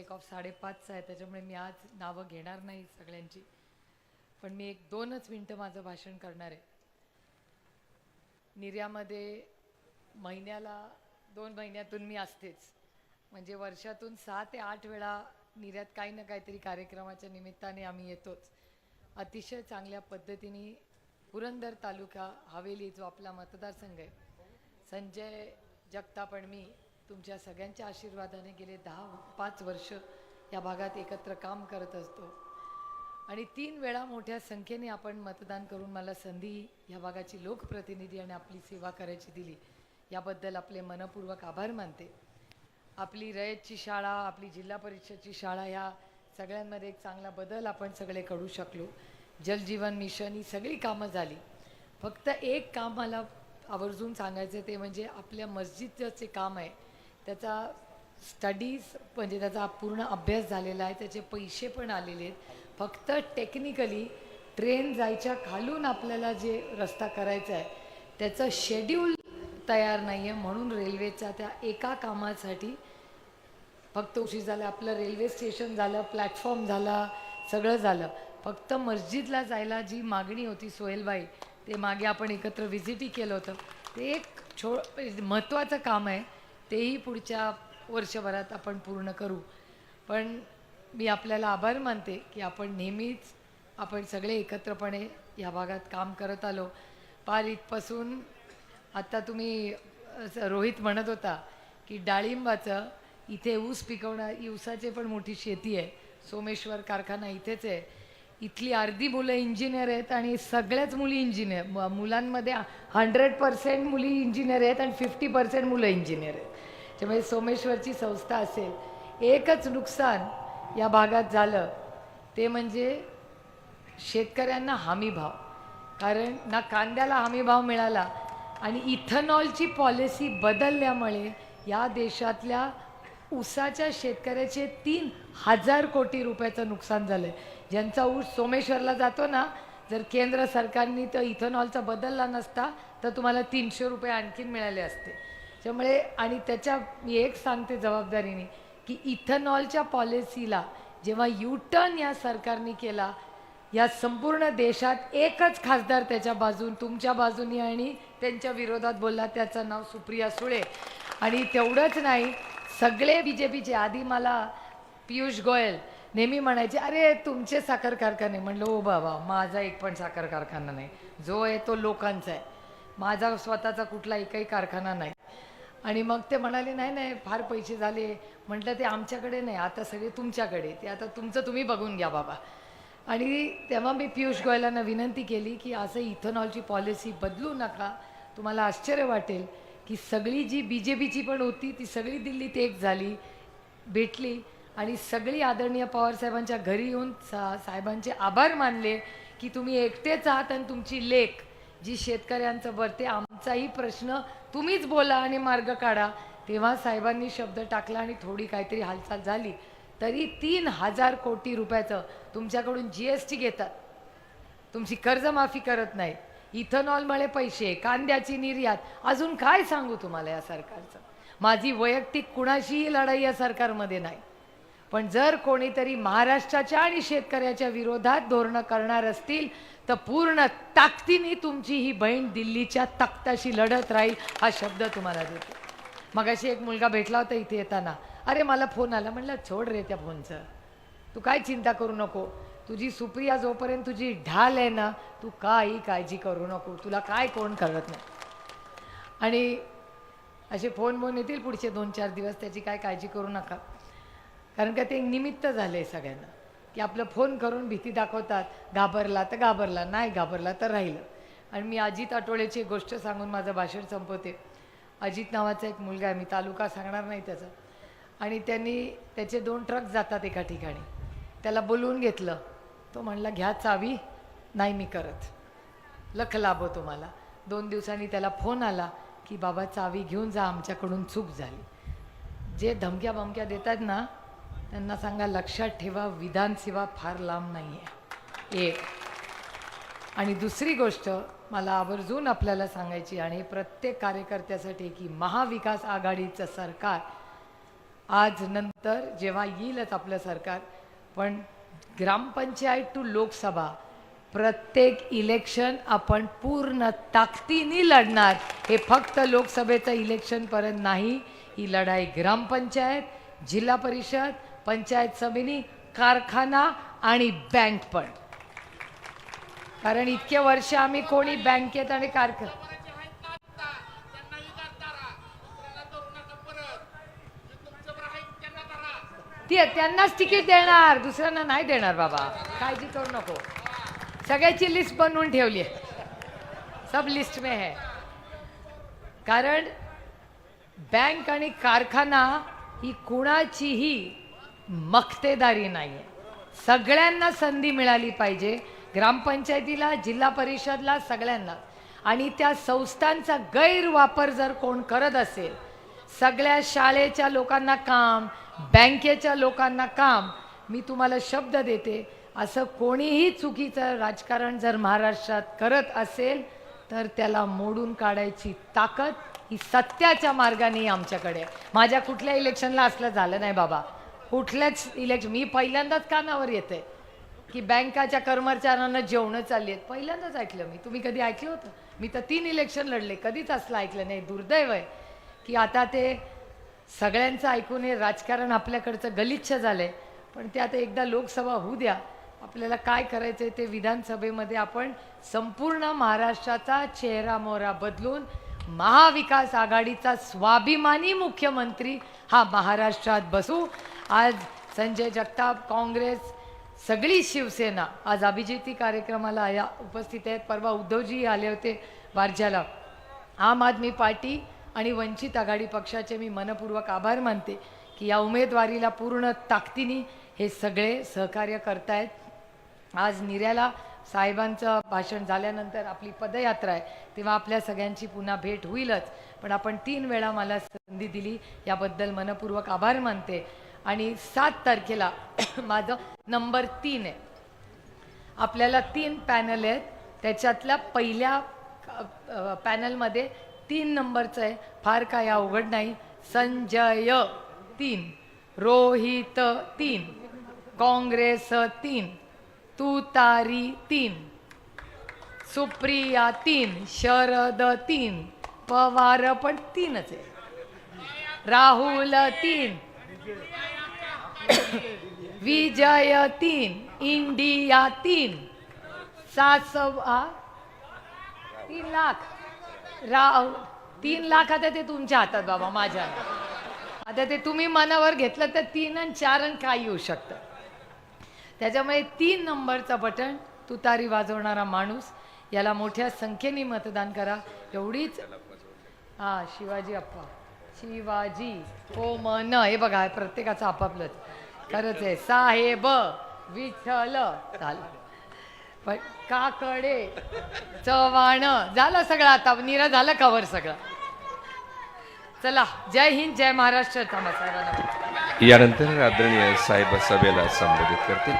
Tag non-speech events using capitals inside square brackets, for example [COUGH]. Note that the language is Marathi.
टेक ऑफ साडेपाचचा आहे त्याच्यामुळे मी आज नावं घेणार नाही सगळ्यांची. पण मी एक दोनच मिनटं माझं भाषण करणार आहे. निर्यामध्ये महिन्याला दोन महिन्यातून मी असतेच. म्हणजे वर्षातून सहा ते आठ वेळा निर्यात काही ना काहीतरी कार्यक्रमाच्या निमित्ताने आम्ही येतोच. अतिशय चांगल्या पद्धतीने पुरंदर तालुका हवेली जो आपला मतदारसंघ आहे संजय जगताप आणि मी तुमच्या सगळ्यांच्या आशीर्वादाने गेले दहा पाच वर्ष या भागात एकत्र काम करत असतो. आणि तीन वेळा मोठ्या संख्येने आपण मतदान करून मला संधी या भागाची लोकप्रतिनिधी आणि आपली सेवा करायची दिली. याबद्दल आपले मनपूर्वक आभार मानते. आपली रयतची शाळा आपली जिल्हा परिषदची शाळा ह्या सगळ्यांमध्ये एक चांगला बदल आपण सगळे करू शकलो. जलजीवन मिशन ही सगळी कामं झाली. फक्त एक काम मला आवर्जून सांगायचं ते म्हणजे आपल्या मस्जिदचं जे काम आहे त्याचा स्टडीज म्हणजे त्याचा पूर्ण अभ्यास झालेला आहे त्याचे पैसे पण आलेले आहेत. फक्त टेक्निकली ट्रेन जायच्या खालून आपल्याला जे रस्ता करायचा आहे त्याचं शेड्यूल तयार नाही आहे म्हणून रेल्वेच्या त्या एका कामासाठी फक्त उशीर झाला आपलं रेल्वे स्टेशन झालं प्लॅटफॉर्म झाला सगळं झालं. फक्त मस्जिदला जायला जी मागणी होती सोहेलबाई ते मागे आपण एकत्र व्हिजिटही केलं होतं. ते एक छो महत्त्वाचं काम आहे. तेही पुढच्या वर्षभरात आपण पूर्ण करू. पण मी आपल्याला आभार मानते की आपण नेहमीच आपण सगळे एकत्रपणे या भागात काम करत आलो. पार इथपासून आता तुम्ही रोहित म्हणत होता की डाळिंबाचं इथे ऊस पिकवणार ऊसाचे पण मोठी शेती आहे. सोमेश्वर कारखाना इथेच आहे. इथली अर्धी मुलं इंजिनियर आहेत आणि सगळ्याच मुली इंजिनियर म- मुलांमध्ये हंड्रेड पर्सेंट मुली इंजिनियर आहेत आणि फिफ्टी पर्सेंट मुलं इंजिनियर आहेत. त्यामुळे सोमेश्वरची संस्था असेल एकच नुकसान या भागात झालं ते म्हणजे शेतकऱ्यांना हमी भाव कारण ना कांद्याला हमी भाव मिळाला आणि इथेनॉलची पॉलिसी बदलल्यामुळे या देशातल्या ऊसाच्या शेतकऱ्याचे तीन हजार कोटी रुपयाचं नुकसान झालं आहे ज्यांचा ऊस सोमेश्वरला जातो ना जर केंद्र सरकारने तर इथेनॉलचा बदलला नसता तर तुम्हाला तीनशे रुपये आणखीन मिळाले असते. त्यामुळे आणि त्याच्या मी एक सांगते जबाबदारीने की इथेनॉलच्या पॉलिसीला जेव्हा यू टर्न या सरकारने केला या संपूर्ण देशात एकच खासदार त्याच्या बाजून तुमच्या बाजूनी आणि त्यांच्या विरोधात बोलला त्याचं नाव सुप्रिया सुळे. आणि तेवढंच नाही सगळे बी जे पीचे आधी मला पियुष गोयल नेहमी म्हणायचे अरे तुमचे साखर कारखाने. म्हणलं ओ बाबा माझा एक पण साखर कारखाना नाही. जो आहे तो लोकांचा आहे. माझा स्वतःचा कुठला एकही कारखाना नाही. आणि मग ते म्हणाले नाही नाही फार पैसे झाले. म्हटलं ते आमच्याकडे नाही आता सगळे तुमच्याकडे ते आता तुमचं तुम्ही बघून घ्या बाबा. आणि तेव्हा मी पियुष गोयलांना विनंती केली की असं इथेनॉलची पॉलिसी बदलू नका. तुम्हाला आश्चर्य वाटेल की सगळी जी बी जे पीची पण होती ती सगळी दिल्लीत एक झाली भेटली. आणि सगळी आदरणीय पवारसाहेबांच्या घरी येऊन सा साहेबांचे आभार मानले की तुम्ही एकटेच आहात आणि तुमची लेख जी शेतकऱ्यांचं भरते आमचाही प्रश्न तुम्हीच बोला आणि मार्ग काढा. तेव्हा साहेबांनी शब्द टाकला आणि थोडी काहीतरी हालचाल झाली. तरी तीन हजार कोटी रुपयाचं तुमच्याकडून जी एस टी घेतात. तुमची कर्जमाफी करत नाही. इथेनॉलमुळे पैसे कांद्याची निर्यात. अजून काय सांगू तुम्हाला या सरकारचं? माझी वैयक्तिक कुणाशीही लढाई या सरकारमध्ये नाही. पण जर कोणीतरी महाराष्ट्राच्या आणि शेतकऱ्याच्या विरोधात धोरणं करणार असतील तर पूर्ण ताकदीने तुमची ही बहीण दिल्लीच्या ताकदाशी लढत राहील हा शब्द तुम्हाला देतो. मगाशी एक मुलगा भेटला होता इथे येताना. अरे मला फोन आला. म्हणलं छोड रे त्या फोनचं. तू काय चिंता करू नको. तुझी सुप्रिया जोपर्यंत तुझी ढाल आहे ना तू काही काळजी करू नको. तुला काय कोण करत नाही. आणि असे फोन बोन येतील पुढचे दोन चार दिवस. त्याची काय काळजी करू नका. कारण का ते एक निमित्त झालं आहे सगळ्यांना. की आपलं फोन करून भीती दाखवतात घाबरला तर घाबरला नाही घाबरला तर राहिलं. आणि मी अजित आठवड्याची एक गोष्ट सांगून माझं भाषण संपवते. अजित नावाचा एक मुलगा आहे मी तालुका सांगणार नाही त्याचा. आणि त्यांनी त्याचे दोन ट्रक जातात एका ठिकाणी. त्याला बोलवून घेतलं. तो म्हणला घ्या चावी नाही मी करत. लख लाभो तुम्हाला दोन दिवसांनी त्याला फोन आला की बाबा चावी घेऊन जा आमच्याकडून चूक झाली. जे धमक्या बमक्या देतात ना त्यांना सांगा लक्षात ठेवा विधानसेवा फार लांब नाही आहे एक. आणि दुसरी गोष्ट मला आवर्जून आपल्याला सांगायची आणि प्रत्येक कार्यकर्त्यासाठी की महाविकास आघाडीचं सरकार आज नंतर जेव्हा येईलच आपलं सरकार पण ग्रामपंचायत टू लोकसभा प्रत्येक इलेक्शन आपण पूर्ण ताकदीने लढणार. हे फक्त लोकसभेचं इलेक्शनपर्यंत नाही ही लढाई ग्रामपंचायत जिल्हा परिषद पंचायत समिती कारखाना आणि बँक पण. कारण इतके वर्ष आम्ही कोणी बँकेत आणि कारखाना ती त्यांनाच तिकीट देणार दुसऱ्यांना नाही देणार बाबा. काळजी करू नको. सगळ्याची लिस्ट बनवून ठेवली आहे. सब लिस्ट में है. कारण बँक आणि कारखाना ही कुणाचीही मक्तेदारी नाही आहे सगळ्यांना संधी मिळाली पाहिजे. ग्रामपंचायतीला जिल्हा परिषदला सगळ्यांना. आणि त्या संस्थांचा गैरवापर जर कोण करत असेल सगळ्या शाळेच्या लोकांना काम बँकेच्या लोकांना काम मी तुम्हाला शब्द देते असं कोणीही चुकीचं राजकारण जर महाराष्ट्रात करत असेल तर त्याला मोडून काढायची ताकद ही सत्याच्या मार्गाने आमच्याकडे माझ्या कुठल्या इलेक्शनला असलं झालं नाही बाबा. कुठल्याच इलेक्शन मी पहिल्यांदाच कानावर येते. की बँकाच्या कर्मचाऱ्यांना जेवणं चालली आहेत. पहिल्यांदाच ऐकलं मी. तुम्ही कधी ऐकलं होतं? मी तर तीन इलेक्शन लढले. कधीच असलं ऐकलं नाही. दुर्दैव आहे. की आता ते सगळ्यांचं ऐकून हे राजकारण आपल्याकडचं गलिच्छ झालं आहे पण ते आता एकदा लोकसभा होऊ द्या. आपल्याला काय करायचं आहे ते विधानसभेमध्ये आपण संपूर्ण महाराष्ट्राचा चेहरा मोहरा बदलून महाविकास आघाडीचा स्वाभिमानी मुख्यमंत्री हा महाराष्ट्रात बसू. आज संजय जगताप काँग्रेस सगळी शिवसेना आज अभिजिती कार्यक्रमाला या उपस्थित आहेत. परवा उद्धवजी आले होते वारज्याला. आम आदमी पार्टी आणि वंचित आघाडी पक्षाचे मी मनपूर्वक आभार मानते की या उमेदवारीला पूर्ण ताकदीने हे सगळे सहकार्य करतायत. आज निर्याला साहेबांचं भाषण झाल्यानंतर आपली पदयात्रा आहे तेव्हा आपल्या सगळ्यांची पुन्हा भेट होईलच. पण आपण तीन वेळा मला संधी दिली याबद्दल मनपूर्वक आभार मानते. आणि सात तारखेला [CLEARS THROAT] माझं नंबर तीन आहे. आपल्याला तीन पॅनल आहेत. त्याच्यातल्या पहिल्या पॅनलमध्ये तीन नंबरचं आहे. फार काय अवघड नाही. संजय तीन रोहित तीन काँग्रेस तीन. तुतारी तीन सुप्रिया तीन शरद तीन पवार पण तीनच आहे राहुल तीन विजय तीन इंडिया तीन सात आ? तीन लाख राव तीन लाख आता ते तुमच्या हातात बाबा माझ्या आता ते तुम्ही मनावर घेतलं तर तीन आणि चार आणि काय येऊ शकतं त्याच्यामुळे तीन नंबरचा बटन तुतारी वाजवणारा माणूस याला मोठ्या संख्येने मतदान करा. एवढीच हा शिवाजी अप्पा. शिवाजी हो मन हे बघा प्रत्येकाचं आपापलंच. खरंच आहे साहेब विठ्ठल झालं पण काकडे चव्हाण झालं सगळं आता निरा झालं कवर सगळं. चला जय हिंद जय महाराष्ट्र यानंतर आदरणीय साहेब सभेला संबोधित करतील.